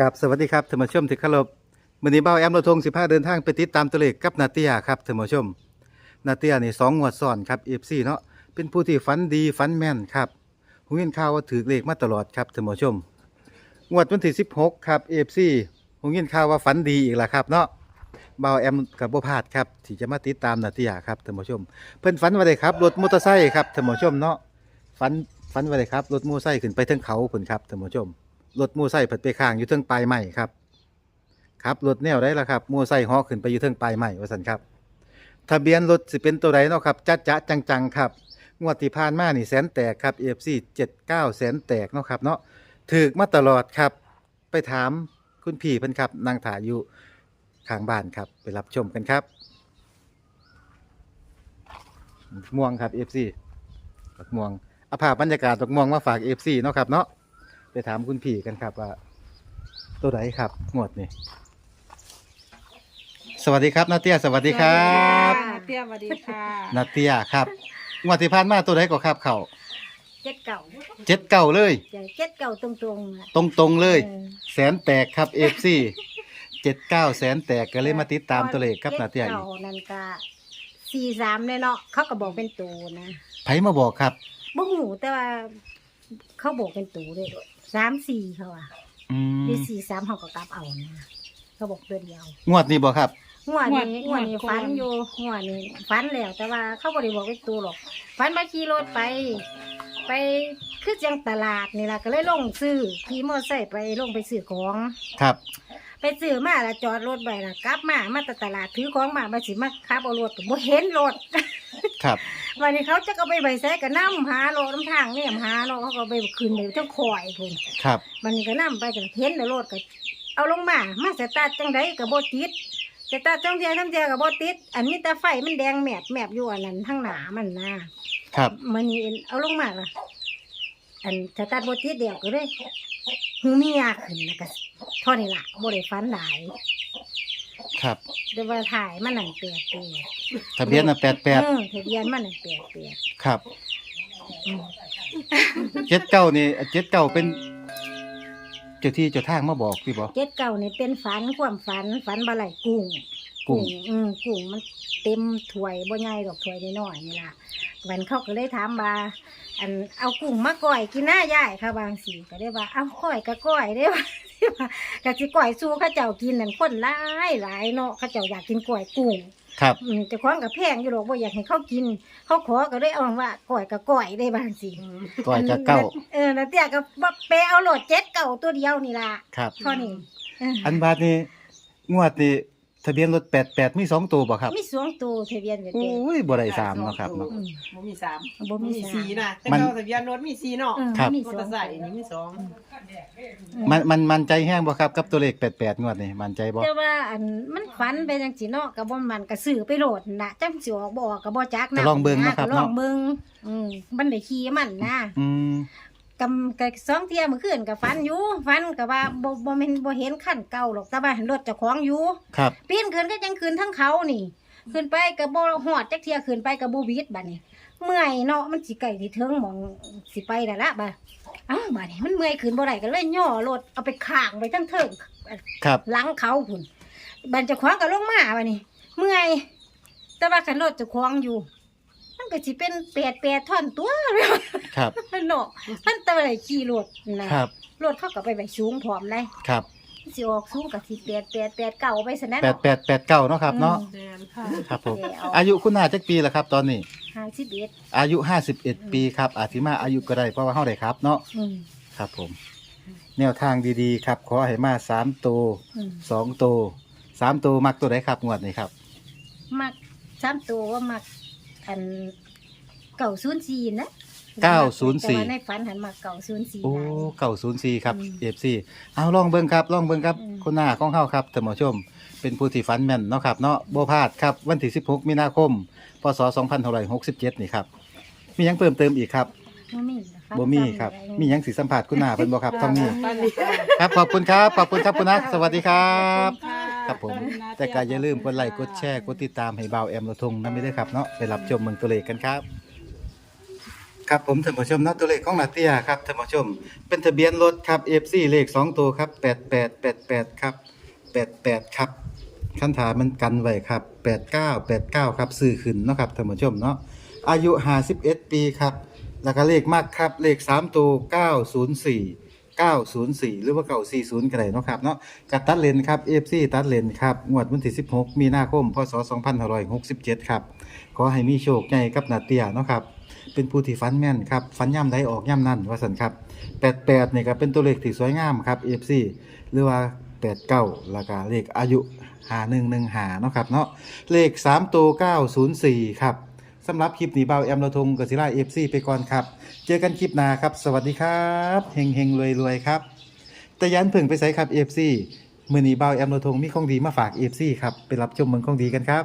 กับสวัสดีครับท่านผู้ชมที่เคารพมื้อนี้เบ้าแอมเราทง15 เดินทางไปติดตามตัวเลขกับนาเตียครับท่านผู้ชมนาเตียนี่สองงวดซ้อนครับ FC เนาะเป็นผู้ที่ฝันดีฝันแม่นครับหูยินข่าวว่าถือเลขมาตลอดครับท่านผู้ชมงวดวันที่16ครับ FC หูยินข่าวว่าฝันดีอีกแล้วครับเนาะเบ้าแอมกับบ่พลาดครับที่จะมาติดตามนาเตียครับท่านผู้ชม เพิ่นฝันว่าได้ครับรถมอเตอร์ไซค์ครับท่านผู้ชมเนาะฝันฝันว่าได้ครับรถมอเตอร์ไซค์ขึ้นไปเทิงเขาพุ่นครับท่านผู้ชม รถมอเตอร์ไซเพิ่นไปข้างอยู่เทิงปลายไม้ครับครับรถแนวได้ละครับมอเตอร์ไซฮอขึ้นไปอยู่เทิงปลายไม้ว่าซั่นครับทะเบียนรถสิเป็นตัวใดเนาะครับจัดจะจังๆครับงวดที่ผ่านมานี่แสนแตกครับ FC 79แสนแตกเนาะครับเนาะถูกมาตลอดครับ ไปถามคุณพี่เพิ่นครับนางถ่ายอยู่ข้างบ้านครับไปรับชมกันครับม่วงครับ FC บักม่วงอาภาพบรรยากาศบักม่วงมาฝาก FC เนาะครับเนาะ ไปถามคุณพี่กันครับว่า ตัวไหนครับงวดนี้สวัสดีครับนาเตียสวัสดีครับสวัสดีค่ะเตี้ยสวัสดีค่ะนาเตียครับงวดที่ผ่านมาตัวไหนก็ครับเขาเจ็ดเก่าเจ็ดเก้าเลยใช่เจ็ดเก่าตรงๆน่ะตรงตรงๆเลยออ แสนแตกครับเอฟซีเจ็ดเก้าแสนแตกก็เลยมาติดตามตัวเลขครับนาเตียจ็ดอีกเก่านั่นก็สี่สามเนี่ยเนาะเขาก็บอกเป็นตูนะไผมาบอกครับ บ่หูแต่ว่าเขาบอกเป็นตูเลย สามสี่เขาอะอืหรือมสี่สามเขาก็กลับเอานะเขาบอกตัวเดียวงวดนี้บอกครับ หัวนี้หัวนี้ฟันอยู่หัวนี้ฟันแล้ว แต่ว่าเขาบ่ได้บอกเป็นตูหรอกฟันมาขี่รถไป ไปคือจังตลาดนี่ล่ะก็เลยลงซื้อขี่มอเตอร์ไซค์ไปลงไปซื้อของ ครับ ไปซื้อมาแล้วจอดรถไว้แล้วกลับมามาแต่ตลาดถือของมามาสิมาขับเอารถก็บ่เห็นรถ ครับ วันนี้เขาจะก็ไปใบแซก็นํหารถน้ำทางเนี่ยหาเนาะเขาก็ไปขึ้นไปเจ้าคอยพุ่นครับวันนี้ก็นํไปก็เห็นแต่รถก็เอาลงมา มาสตาร์ทจังไดก็บ่ติดสตาร์ทจังเทียจังเทียก็บ่ติด อันนี้แต่ไฟมันแดงแมบแมบอยู่อันนั้นทั้งหนามันนะครับมันนี่เอาลงมาล่ะอันสตาร์ทบ่ติดเดียวก็เลยหูเมียขึ้นแล้วก็เท่านี้ล่ะบ่ได้ฟันหลาย ครับ เดี๋ยวว่าถ่ายมันนั่นเปียกเปียกทะเบียนน่ะแปดแปดเออทะเบียนมันนั่นเปียกเปียกครับอืมเจ็ดเก้านี่เจ็ดเก้าเป็น เจ้าที่เจ้าทางมาบอกพี่บอกเจ็ดเก่านี่เป็นฝันความฝันฝันบะไหลกุ้ง กุ้ง อืมกุ้งมันเต็มถ้วยบ่ใหญ่ดอกถ้วยน้อยๆนี่ล่ะวันเขาก็เลยถามว่าอันเอากุ้งมาก่อยกินหน้ายายค่ะบางสีก็ได้ว่าเอาก่อยก็ก่อยได้ว่า ก็สิก่อยสู้เข้าเจ้ากินนั่นคนหลายหลายเนาะเข้าเจ้าอยากกินก่อยกุ้งครับ อืมเจะคว้าของกับแพงอยู่หรอกว่าอยากให้เขากิน เขาขอก็ได้เอาว่าก่อยกับก่อยได้บางสิก่อยจะเก้าเออแล้วเตี้ยก็บ่ไปเอาโหลดเจ็ดเก่าตัวเดียวนี่ล่ะครับ เท่านี้เอออันบาทนี่งวดนี่ ทะเบียนรถแปดแปดมีสองตัวบ่ครับมีสวงตัวทะเบียนแบบโอ้นี้ยบ่ได้สามเนาะครับเนาะอืมบ่มีสามบ่มีมีสาม สีนะแต่มันเราทะเบียนรถมีสีเนาะเออครับ มีมอสเตวองร์ไซค์นี่มีสองมันมันมันใจแห้งบ่ครับกับตัวเลขแปดแปดงวดนี่มันใจบ่แต่ว่าอันมันฝันไปจังสิเนาะก็บ่มันก็ซื้อไปโหลดน่ะจังสิออกบ่ออกก็บ่จักนะก็ลองเบิ่งเนาะครับก็ลเนาะองเบิ่งอืมมันได้ขี่มันนะ อืม กำกับสองเที่ยเมื่อคืนกับฟันอยู่ฟันกับว่าบ่บ่แม่นบ่เห็นขั้นเก่าหรอกแต่ว่าเห็นรถเจ้าของอยู่ครับ ปีนขึ้นก็ยังขึ้นทั้งเขานี่ ขึ้นไปกับบ่หอดจักเที่ยขึ้นไปกับบ่วิดบัดนี้เมื่อยเนาะมันสิไกลที่เทิงหมองสิไปแล้วละบ่ดอ้าวบัดนี้มันเมื่อยขึ้นบ่ได้ก็เลยย่อรถเอาไปข้างไว้ทั้งเทิงครับหลังเขาพุ่นบัดเจ้าของก็ลงมาบัดนี้เมื่อย แต่ว่าคันรถเจ้าของอยู่ มันก็สิเป็นแปดแปดท่อนตัว ครับ เนาะมันตะไรขี่รถนะครับ รถเขาก็ไปไปสูงพร้อมเลยครับสิออกสูงกับสิแปดแปดแปดเก่าไปสนะแปดแปดแปดเก้าเนาะครับเนาะแม่นค่ะ ครับผม แล้ว อายุคุณนาจักปีแล้วครับตอนนี้ ห้าสิบเอ็ดอายุ 51 ปีครับ อาจสิมาอายุก็ได้เพราะว่าเฮาได้ครับเนาะ อืมครับผม แนวทางดีๆครับ ขอให้มา3ตัวอืม2ตัว3ตัวมักตัวไหนครับงวดนี้ครับ มักสามตัวว่ามักอันเก่าศูนย์สี่นะ เก้าศูนย์สี่ แต่ว่าในฝันหันมาเก่าศูนย์สี่ โอ้ได้เก้าศูนย์สี่ครับอืม FC เอาลองเบิ่งครับลองเบิ่งครับอืมคุณนาของเฮาครับท่านผู้ชม เป็นผู้ที่ฝันแม่นเนาะครับเนาะบ่พลาดครับวันที่ 16 มีนาคม พศ 2567 นี่ครับ มีหยังเพิ่มเติมอีกครับบ่มีเหรอคะบ่มีครับ มีหยังสิสัมผัสคุณนาเพิ่นบ่ครับต้องมีตอนนี้ ครับขอบคุณครับขอบคุณครับคุณนัทสวัสดีครับค่ะครับผม แต่ก็อย่าลืมกดไลค์กดแชร์กดติดตามให้เบาแอมระทงนั่นไม่ได้ครับเนาะไปรับชมเมืองตัวเลขกันครับ ครับผมท่านผู้ชมนัดตัวเลขของนาเตียครับท่านผู้ชม เป็นทะเบียนรถครับ FC เลข 2 ตัวครับ 8888 ครับ 88 ครับคันถามมันกันไว้ครับ 89 89 ครับซื้อขึ้นเนาะครับท่านผู้ชมเนาะอายุ 51 ปีครับ แล้วก็เลขมากครับ เลข 3 ตัว 904 904 หรือว่า940 ก็ได้เนาะครับเนาะกัตัดเลนครับ FC ตัดเลนครับ งวดวันที่ 16 มีนาคม พศ 2567 ครับ ขอให้มีโชคใหญ่กับนาเตียเนาะครับ เป็นผู้ที่ฟันแม่นครับฟันย่ำใดออกย่ำนั่นว่าสันครับ88นี่ก็เป็นตัวเลขที่สวยงามครับ FC หรือว่า89แล้วก็เลขอายุ5115เนาะครับเนาะเลข3ตัว904ครับสำหรับคลิปนี้เบาแอมเราทงกศิลา FC ไปก่อนครับ เจอกันคลิปหน้าครับ สวัสดีครับเฮงเฮงรวยรวยครับแต่ยันเพิ่งไปใส่ครับ FC มือนีเบาแอมเราทงมีของดีมาฝาก FC ครับไปรับชมเมืองของดีกันครับ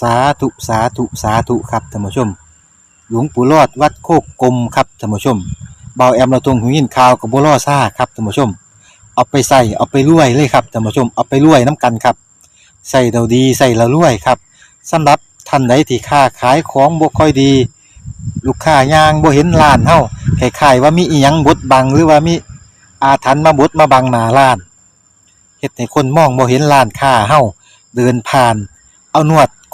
สาธุสาธุสาธุครับท่านผู้ชม หลวงปู่รอดวัดโคกกลมครับท่านผู้ชมเบาแอมเราตรงหูยินข่าวกับบัวล่อซ่าครับท่านผู้ชม เอาไปใส่เอาไปรวยเลยครับท่านผู้ชมเอาไปรวยน้ำกันครับใส่เราดีใส่เรารวยครับสำหรับท่านใดที่ค้าขายของบ่ค่อยดี ลูกค้ายางบ่เห็นร้านเฮาคล้ายๆว่ามีอีหยังบดบังหรือว่ามีอาถรรพ์มาบดมาบังหน้าร้านเฮ็ดให้คนมองบ่เห็นร้านค้าเฮาเดินผ่าน เอานวด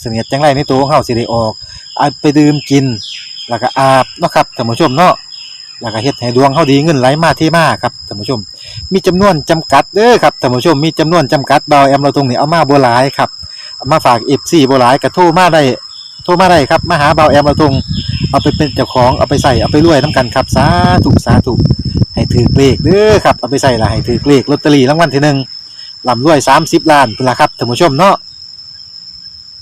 เสนียดจังไรในตัวของเฮาสิได้ออกเอาไปดื่มกิน แล้วก็อาบเนาะครับท่านผู้ชมเนาะแล้วก็เฮ็ดให้ดวงเฮาดีเงินไหลมาเทมาครับท่านผู้ชม มีจำนวนจำกัดเด้อครับท่านผู้ชมมีจำนวนจำกัดบาวแอมเราตรงนี้เอามาบ่หลายครับมาฝาก FC บ่หลายก็โทรมาได้โทรมาได้ครับมาหาเบาแอมมาตรงเอาไปเป็นเจ้าของเอาไปใส่เอาไปรวยน้ำกันครับสาธุสาธุให้ถือเลขเด้อครับเอาไปใส่ละให้ถือเลขลอตเตอรี่รางวัลที่หนึ่งลำรวยสามสิบล้านเป็นละครับท่านผู้ชมเนาะ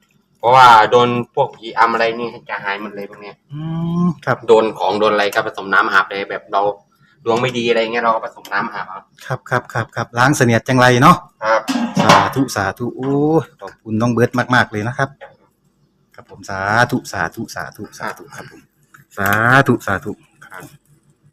รับ เพราะว่าโดนพวกผีอำอะไรนี่จะหายหมดเลยพวกเนี้ยอืมครับโดนของโดนอะไรก็ผสมน้ำอาบเลยแบบเราดวงไม่ดีอะไรเงี้ยเราก็ผสมน้ำอาบเอาครับครับครับครับล้างเสนียดจังไรเนาะครับ สาธุสาธุโอ้ยขอบคุณน้องเบิร์ตมาก ๆ เลยนะครับ ครับผมสาธุสาธุสาธุสาธุครับผมสาธุสาธุครับ